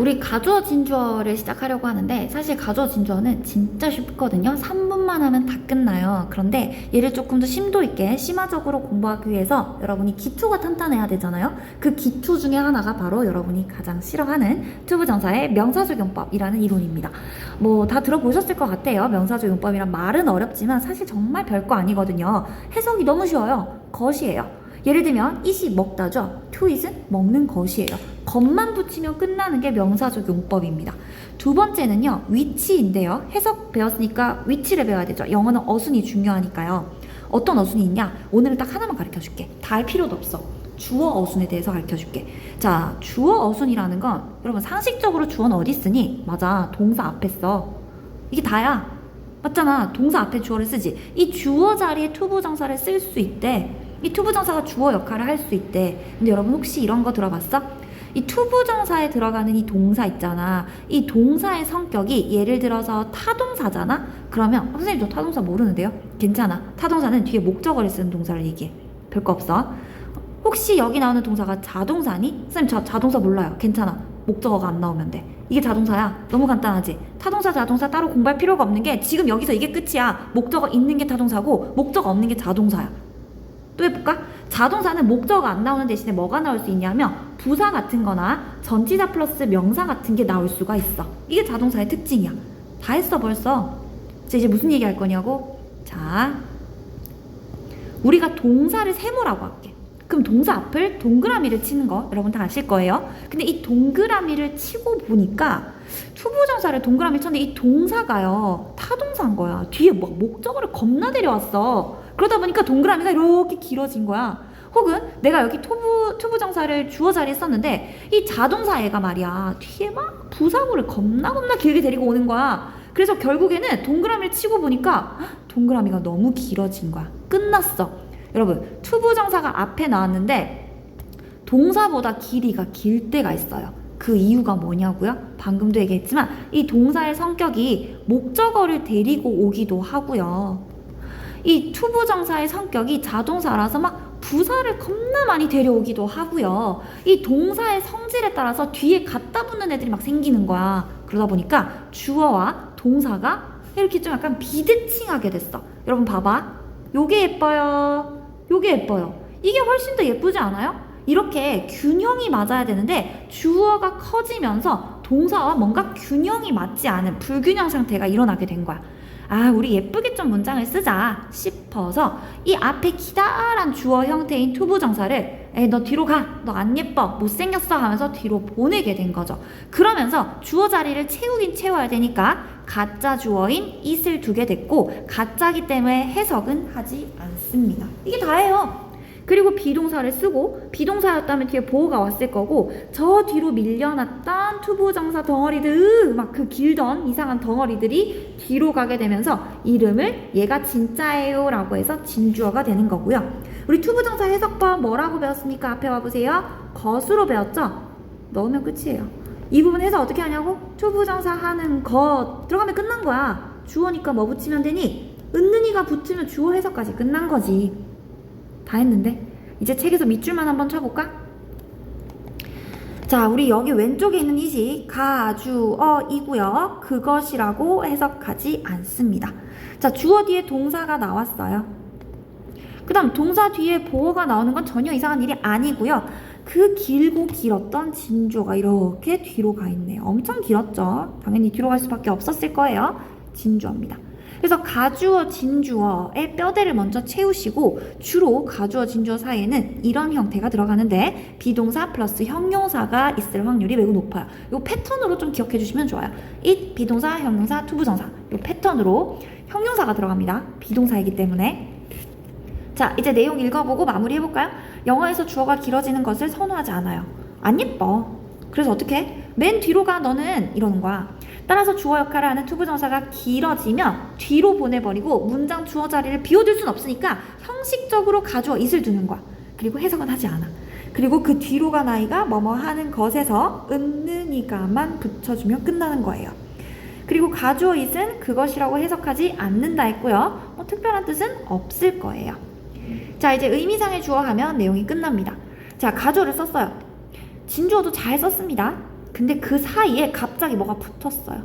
우리 가주어 진주어를 시작하려고 하는데 사실 가주어 진주어는 진짜 쉽거든요. 3분만 하면 다 끝나요. 그런데 얘를 조금 더 심도 있게 심화적으로 공부하기 위해서 여러분이 기초가 탄탄해야 되잖아요. 그 기초 중에 하나가 바로 여러분이 가장 싫어하는 투부정사의 명사적용법이라는 이론입니다. 뭐 다 들어보셨을 것 같아요. 명사적용법이란 말은 어렵지만 사실 정말 별거 아니거든요. 해석이 너무 쉬워요. 것이에요. 예를 들면 it이 먹다죠. to is은 먹는 것이에요. 것만 붙이면 끝나는 게 명사적 용법입니다. 두 번째는요. 위치인데요. 해석 배웠으니까 위치를 배워야 되죠. 영어는 어순이 중요하니까요. 어떤 어순이 있냐? 오늘은 딱 하나만 가르쳐 줄게. 다 할 필요도 없어. 주어 어순에 대해서 가르쳐 줄게. 자, 주어 어순이라는 건 여러분 상식적으로 주어는 어디 쓰니? 맞아. 동사 앞에 써. 이게 다야. 맞잖아. 동사 앞에 주어를 쓰지. 이 주어 자리에 투부정사를 쓸 수 있대. 이 투부정사가 주어 역할을 할 수 있대. 근데 여러분 혹시 이런 거 들어봤어? 이 투부정사에 들어가는 이 동사 있잖아. 이 동사의 성격이 예를 들어서 타동사잖아? 그러면 어, 선생님 저 타동사 모르는데요? 괜찮아. 타동사는 뒤에 목적어를 쓰는 동사를 얘기해. 별거 없어. 혹시 여기 나오는 동사가 자동사니? 선생님 저 자동사 몰라요. 괜찮아. 목적어가 안 나오면 돼. 이게 자동사야. 너무 간단하지? 타동사, 자동사 따로 공부할 필요가 없는 게 지금 여기서 이게 끝이야. 목적어 있는 게 타동사고 목적어 없는 게 자동사야. 또 해볼까? 자동사는 목적어가 안 나오는 대신에 뭐가 나올 수 있냐면 부사 같은 거나 전치사 플러스 명사 같은 게 나올 수가 있어. 이게 자동사의 특징이야. 다 했어 벌써. 자 이제 무슨 얘기 할 거냐고? 자 우리가 동사를 세모라고 할게. 그럼 동사 앞을 동그라미를 치는 거 여러분 다 아실 거예요. 근데 이 동그라미를 치고 보니까 투부정사를 동그라미 쳤는데 이 동사가요 타동사인 거야. 뒤에 막 목적어를 겁나 데려왔어. 그러다 보니까 동그라미가 이렇게 길어진 거야. 혹은 내가 여기 투부, 투부정사를 주어 자리에 썼는데 이 자동사 애가 말이야 뒤에 막 부사구를 겁나 겁나 길게 데리고 오는 거야. 그래서 결국에는 동그라미를 치고 보니까 헉, 동그라미가 너무 길어진 거야. 끝났어. 여러분 투부정사가 앞에 나왔는데 동사보다 길이가 길 때가 있어요. 그 이유가 뭐냐고요? 방금도 얘기했지만 이 동사의 성격이 목적어를 데리고 오기도 하고요. 이 투부 정사의 성격이 자동사라서 막 부사를 겁나 많이 데려오기도 하고요. 이 동사의 성질에 따라서 뒤에 갖다 붙는 애들이 막 생기는 거야. 그러다 보니까 주어와 동사가 이렇게 좀 약간 비대칭하게 됐어. 여러분 봐봐. 요게 예뻐요. 요게 예뻐요. 이게 훨씬 더 예쁘지 않아요? 이렇게 균형이 맞아야 되는데 주어가 커지면서 동사와 뭔가 균형이 맞지 않은 불균형 상태가 일어나게 된 거야. 아, 우리 예쁘게 좀 문장을 쓰자 싶어서 이 앞에 기다란 주어 형태인 투부 정사를 에이, 너 뒤로 가. 너 안 예뻐. 못생겼어. 하면서 뒤로 보내게 된 거죠. 그러면서 주어 자리를 채우긴 채워야 되니까 가짜 주어인 it을 두게 됐고 가짜기 때문에 해석은 하지 않습니다. 이게 다예요. 그리고 비동사를 쓰고 비동사였다면 뒤에 보호가 왔을 거고 저 뒤로 밀려났던 투부정사 덩어리들 막 그 길던 이상한 덩어리들이 뒤로 가게 되면서 이름을 얘가 진짜예요 라고 해서 진주어가 되는 거고요 우리 투부정사 해석법 뭐라고 배웠습니까? 앞에 와보세요 것으로 배웠죠? 넣으면 끝이에요 이 부분 해석 어떻게 하냐고? 투부정사 하는 것 들어가면 끝난 거야 주어니까 뭐 붙이면 되니? 은는이가 붙으면 주어 해석까지 끝난 거지 다 했는데 이제 책에서 밑줄만 한번 쳐볼까? 자, 우리 여기 왼쪽에 있는 이시 가 주 어 이고요. 그것이라고 해석하지 않습니다. 자, 주어 뒤에 동사가 나왔어요. 그 다음 동사 뒤에 보어가 나오는 건 전혀 이상한 일이 아니고요. 그 길고 길었던 진주어가 이렇게 뒤로 가 있네요. 엄청 길었죠. 당연히 뒤로 갈 수밖에 없었을 거예요. 진주어입니다. 그래서 가주어, 진주어의 뼈대를 먼저 채우시고 주로 가주어, 진주어 사이에는 이런 형태가 들어가는데 비동사 플러스 형용사가 있을 확률이 매우 높아요. 이 패턴으로 좀 기억해 주시면 좋아요. it, 비동사, 형용사, 투부정사 이 패턴으로 형용사가 들어갑니다. 비동사이기 때문에 자, 이제 내용 읽어보고 마무리 해볼까요? 영어에서 주어가 길어지는 것을 선호하지 않아요. 안 예뻐. 그래서 어떻게? 맨 뒤로 가 너는 이러는 거야. 따라서 주어 역할을 하는 투부정사가 길어지면 뒤로 보내버리고 문장 주어 자리를 비워둘 순 없으니까 형식적으로 가주어 it을 두는 거야. 그리고 해석은 하지 않아. 그리고 그 뒤로 간 아이가 뭐뭐 하는 것에서 은는이가만 붙여주면 끝나는 거예요. 그리고 가주어 it은 그것이라고 해석하지 않는다 했고요. 뭐 특별한 뜻은 없을 거예요. 자, 이제 의미상의 주어 하면 내용이 끝납니다. 자, 가주어를 썼어요. 진주어도 잘 썼습니다. 근데 그 사이에 갑자기 뭐가 붙었어요.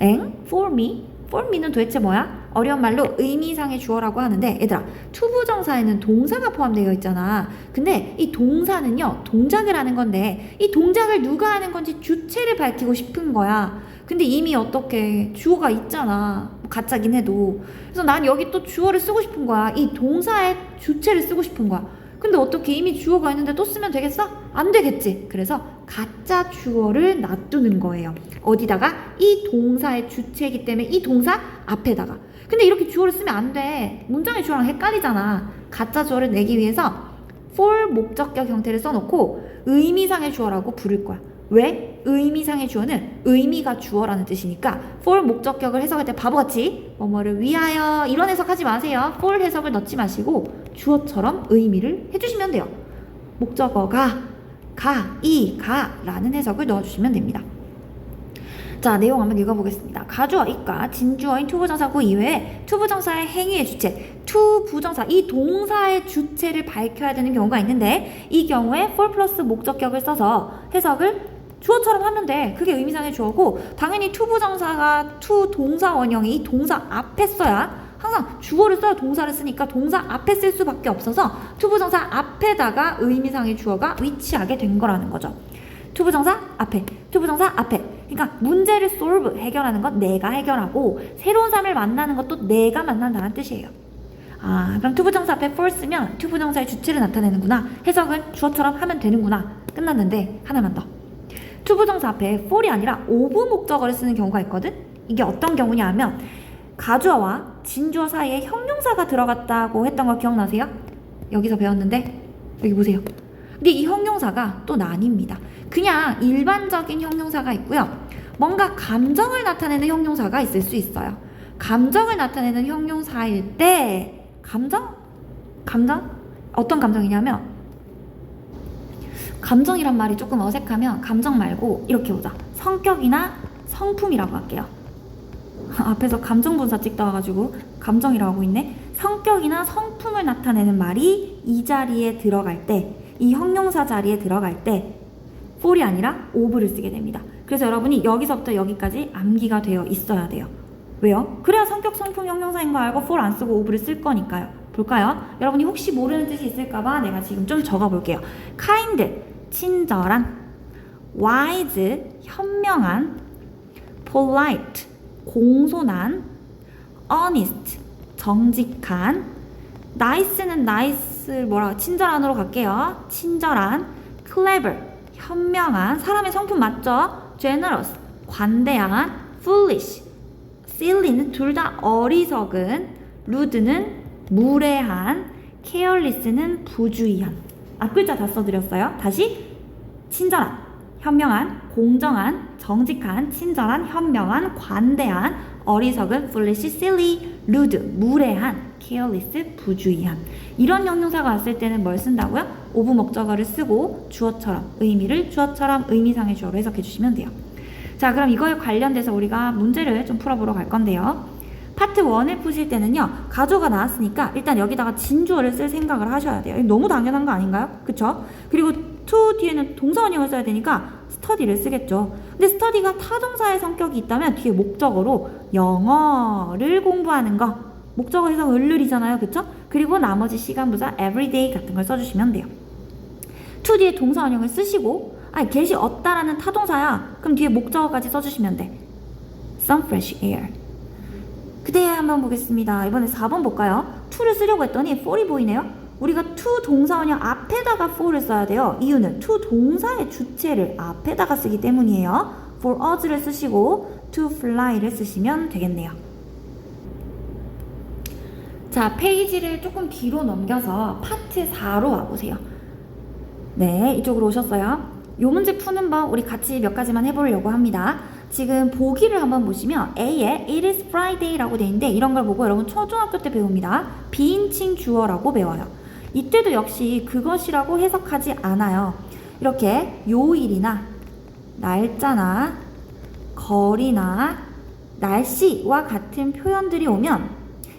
엥? For me? For me는 도대체 뭐야? 어려운 말로 의미상의 주어라고 하는데 얘들아 투부정사에는 동사가 포함되어 있잖아. 근데 이 동사는요 동작을 하는 건데 이 동작을 누가 하는 건지 주체를 밝히고 싶은 거야. 근데 이미 어떻게 주어가 있잖아. 뭐 가짜긴 해도. 그래서 난 여기 또 주어를 쓰고 싶은 거야. 이 동사의 주체를 쓰고 싶은 거야. 근데 어떻게 이미 주어가 있는데 또 쓰면 되겠어? 안 되겠지. 그래서 가짜 주어를 놔두는 거예요. 어디다가? 이 동사의 주체이기 때문에 이 동사 앞에다가. 근데 이렇게 주어를 쓰면 안 돼. 문장의 주어랑 헷갈리잖아. 가짜 주어를 내기 위해서 for 목적격 형태를 써놓고 의미상의 주어라고 부를 거야. 왜? 의미상의 주어는 의미가 주어라는 뜻이니까 for 목적격을 해석할 때 바보같이 뭐뭐를 위하여 이런 해석하지 마세요. for 해석을 넣지 마시고 주어처럼 의미를 해주시면 돼요. 목적어가 가, 이, 가 라는 해석을 넣어주시면 됩니다. 자, 내용 한번 읽어보겠습니다. 가주어, 이과, 진주어인 투부정사구 이외에 투부정사의 행위의 주체, 투부정사, 이 동사의 주체를 밝혀야 되는 경우가 있는데 이 경우에 for 플러스 목적격을 써서 해석을 주어처럼 하면 돼. 그게 의미상의 주어고 당연히 투부정사가 투 동사 원형이 이 동사 앞에 써야 항상 주어를 써야 동사를 쓰니까 동사 앞에 쓸 수밖에 없어서 투부정사 앞에다가 의미상의 주어가 위치하게 된 거라는 거죠. 투부정사 앞에, 투부정사 앞에. 그러니까 문제를 solve 해결하는 건 내가 해결하고 새로운 사람을 만나는 것도 내가 만난다는 뜻이에요. 아, 그럼 투부정사 앞에 for 쓰면 투부정사의 주체를 나타내는구나. 해석은 주어처럼 하면 되는구나. 끝났는데 하나만 더. 투부정사 앞에 for이 아니라 of 목적어를 쓰는 경우가 있거든. 이게 어떤 경우냐 하면 가주어와 진주어 사이에 형용사가 들어갔다고 했던 거 기억나세요? 여기서 배웠는데 여기 보세요. 근데 이 형용사가 또 나뉩니다. 그냥 일반적인 형용사가 있고요. 뭔가 감정을 나타내는 형용사가 있을 수 있어요. 감정을 나타내는 형용사일 때 감정? 감정? 어떤 감정이냐면 감정이란 말이 조금 어색하면 감정 말고 이렇게 보자. 성격이나 성품이라고 할게요. 앞에서 감정 분사 찍다 와가지고 감정이라고 하고 있네. 성격이나 성품을 나타내는 말이 이 자리에 들어갈 때, 이 형용사 자리에 들어갈 때, for이 아니라 of를 쓰게 됩니다. 그래서 여러분이 여기서부터 여기까지 암기가 되어 있어야 돼요. 왜요? 그래야 성격, 성품, 형용사인 거 알고 for 안 쓰고 of를 쓸 거니까요. 볼까요? 여러분이 혹시 모르는 뜻이 있을까봐 내가 지금 좀 적어볼게요. kind, 친절한, wise, 현명한, polite, 공손한, honest, 정직한, nice는 nice 뭐라 친절한으로 갈게요. 친절한, clever, 현명한, 사람의 성품 맞죠? generous, 관대한, foolish, silly는 둘 다 어리석은, rude는 무례한, careless는 부주의한. 앞글자 다 써드렸어요. 다시 친절한, 현명한, 공정한, 정직한, 친절한, 현명한, 관대한, 어리석은, foolish, silly, rude, 무례한, careless, 부주의한. 이런 형용사가 왔을 때는 뭘 쓴다고요? 오브 목적어를 쓰고 주어처럼 의미를 주어처럼 의미상의 주어로 해석해 주시면 돼요. 자, 그럼 이거에 관련돼서 우리가 문제를 좀 풀어보러 갈 건데요. 파트 1을 푸실 때는요, 가조가 나왔으니까 일단 여기다가 진주어를 쓸 생각을 하셔야 돼요. 너무 당연한 거 아닌가요? 그쵸? 그리고 to 뒤에는 동사원형을 써야 되니까 스터디를 쓰겠죠. 근데 스터디가 타동사의 성격이 있다면 뒤에 목적어로 영어를 공부하는 거. 목적어 해석 을를이잖아요. 그쵸? 그리고 나머지 시간부사 everyday 같은 걸 써주시면 돼요. to 뒤에 동사 원형을 쓰시고 아니 get이 없다라는 타동사야. 그럼 뒤에 목적어까지 써주시면 돼. some fresh air. 그대 한번 보겠습니다. 이번에 4번 볼까요? to를 쓰려고 했더니 for이 보이네요. 우리가 to 동사원형 앞에다가 for를 써야 돼요. 이유는 to 동사의 주체를 앞에다가 쓰기 때문이에요. for us를 쓰시고 to fly를 쓰시면 되겠네요. 자, 페이지를 조금 뒤로 넘겨서 파트 4로 와보세요. 네, 이쪽으로 오셨어요. 요 문제 푸는 법 우리 같이 몇 가지만 해보려고 합니다. 지금 보기를 한번 보시면 A에 It is Friday라고 돼 있는데 이런 걸 보고 여러분 초등학교 때 배웁니다. 비인칭 주어라고 배워요. 이때도 역시 그것이라고 해석하지 않아요. 이렇게 요일이나 날짜나 거리나 날씨와 같은 표현들이 오면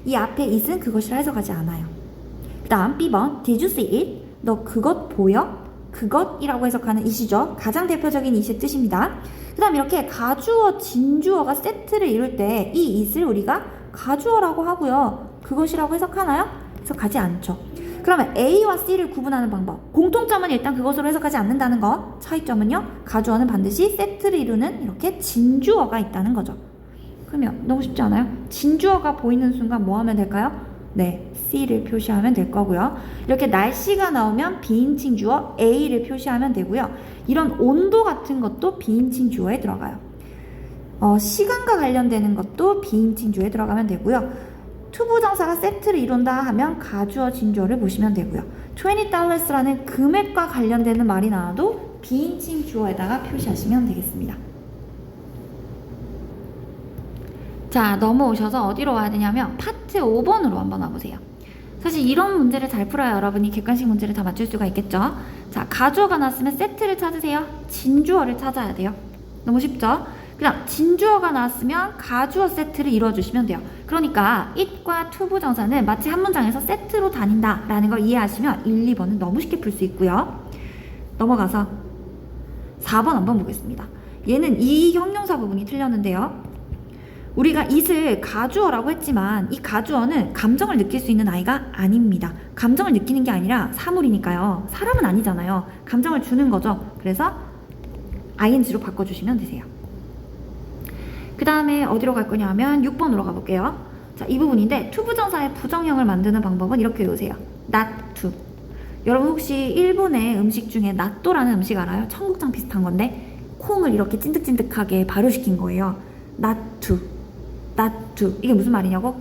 이 앞에 it은 그것이라 해석하지 않아요. 그 다음 B번 Did you see it? 너 그것 보여? 그것이라고 해석하는 이시죠. 가장 대표적인 이시의 뜻입니다. 그 다음 이렇게 가주어, 진주어가 세트를 이룰 때 이 it을 우리가 가주어라고 하고요. 그것이라고 해석하나요? 해석하지 않죠. 그러면 A와 C를 구분하는 방법. 공통점은 일단 그것으로 해석하지 않는다는 거. 차이점은요. 가주어는 반드시 세트를 이루는 이렇게 진주어가 있다는 거죠. 그러면 너무 쉽지 않아요? 진주어가 보이는 순간 뭐 하면 될까요? 네, C를 표시하면 될 거고요. 이렇게 날씨가 나오면 비인칭 주어 A를 표시하면 되고요. 이런 온도 같은 것도 비인칭 주어에 들어가요. 어, 시간과 관련되는 것도 비인칭 주어에 들어가면 되고요. 투부정사가 세트를 이룬다 하면 가주어 진주어를 보시면 되고요. 20달러스라는 금액과 관련되는 말이 나와도 비인칭 주어에다가 표시하시면 되겠습니다. 자, 넘어오셔서 어디로 와야 되냐면 파트 5번으로 한번 와보세요. 사실 이런 문제를 잘 풀어야 여러분이 객관식 문제를 다 맞출 수가 있겠죠. 자, 가주어가 나왔으면 세트를 찾으세요. 진주어를 찾아야 돼요. 너무 쉽죠? 그다음 진주어가 나왔으면 가주어 세트를 이루어주시면 돼요. 그러니까 it과 to 부정사는 마치 한 문장에서 세트로 다닌다 라는 걸 이해하시면 1, 2번은 너무 쉽게 풀 수 있고요. 넘어가서 4번 한번 보겠습니다. 얘는 이 형용사 부분이 틀렸는데요. 우리가 it을 가주어라고 했지만 이 가주어는 감정을 느낄 수 있는 아이가 아닙니다. 감정을 느끼는 게 아니라 사물이니까요. 사람은 아니잖아요. 감정을 주는 거죠. 그래서 ing로 바꿔주시면 되세요. 그 다음에 어디로 갈 거냐면 6번으로 가볼게요. 자, 이 부분인데 투부정사의 부정형을 만드는 방법은 이렇게 외우세요. not to. 여러분 혹시 일본의 음식 중에 나또라는 음식 알아요? 청국장 비슷한 건데 콩을 이렇게 찐득찐득하게 발효시킨 거예요. not to. 이게 무슨 말이냐고?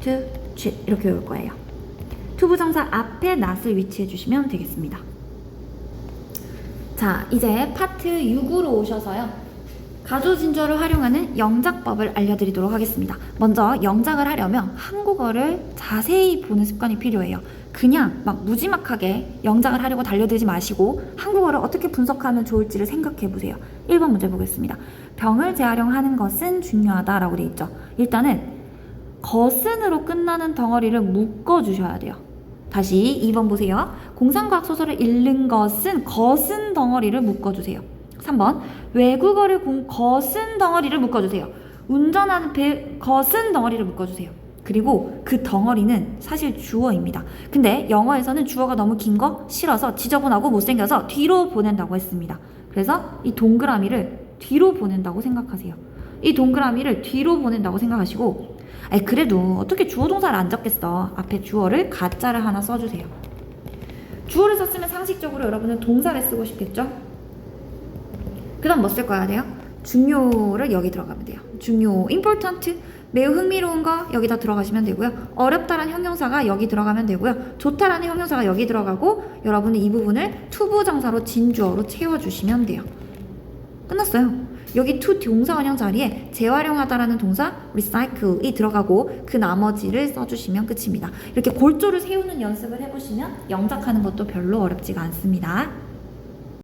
to cheat. 이렇게 외울 거예요. 투부정사 앞에 not을 위치해 주시면 되겠습니다. 자, 이제 파트 6으로 오셔서요. 가조진주어를 활용하는 영작법을 알려드리도록 하겠습니다. 먼저 영작을 하려면 한국어를 자세히 보는 습관이 필요해요. 그냥 막 무지막하게 영작을 하려고 달려들지 마시고 한국어를 어떻게 분석하면 좋을지를 생각해 보세요. 1번 문제 보겠습니다. 병을 재활용하는 것은 중요하다라고 되어 있죠. 일단은 것은으로 끝나는 덩어리를 묶어 주셔야 돼요. 다시 2번 보세요. 공상과학 소설을 읽는 것은 것은 덩어리를 묶어 주세요. 3번 외국어를 공 것은 덩어리를 묶어주세요. 운전하는 배 것은 덩어리를 묶어주세요. 그리고 그 덩어리는 사실 주어입니다. 근데 영어에서는 주어가 너무 긴 거 싫어서 지저분하고 못생겨서 뒤로 보낸다고 했습니다. 그래서 이 동그라미를 뒤로 보낸다고 생각하세요. 이 동그라미를 뒤로 보낸다고 생각하시고 아니 그래도 어떻게 주어 동사를 안 적겠어. 앞에 주어를 가짜를 하나 써주세요. 주어를 썼으면 상식적으로 여러분은 동사를 쓰고 싶겠죠? 그 다음 뭐 쓸 거야 돼요? 중요를 여기 들어가면 돼요. 중요, important, 매우 흥미로운 거 여기다 들어가시면 되고요. 어렵다라는 형용사가 여기 들어가면 되고요. 좋다라는 형용사가 여기 들어가고 여러분은 이 부분을 투부정사로 진주어로 채워주시면 돼요. 끝났어요. 여기 to 동사 원형 자리에 재활용하다라는 동사 recycle이 들어가고 그 나머지를 써주시면 끝입니다. 이렇게 골조를 세우는 연습을 해보시면 영작하는 것도 별로 어렵지가 않습니다.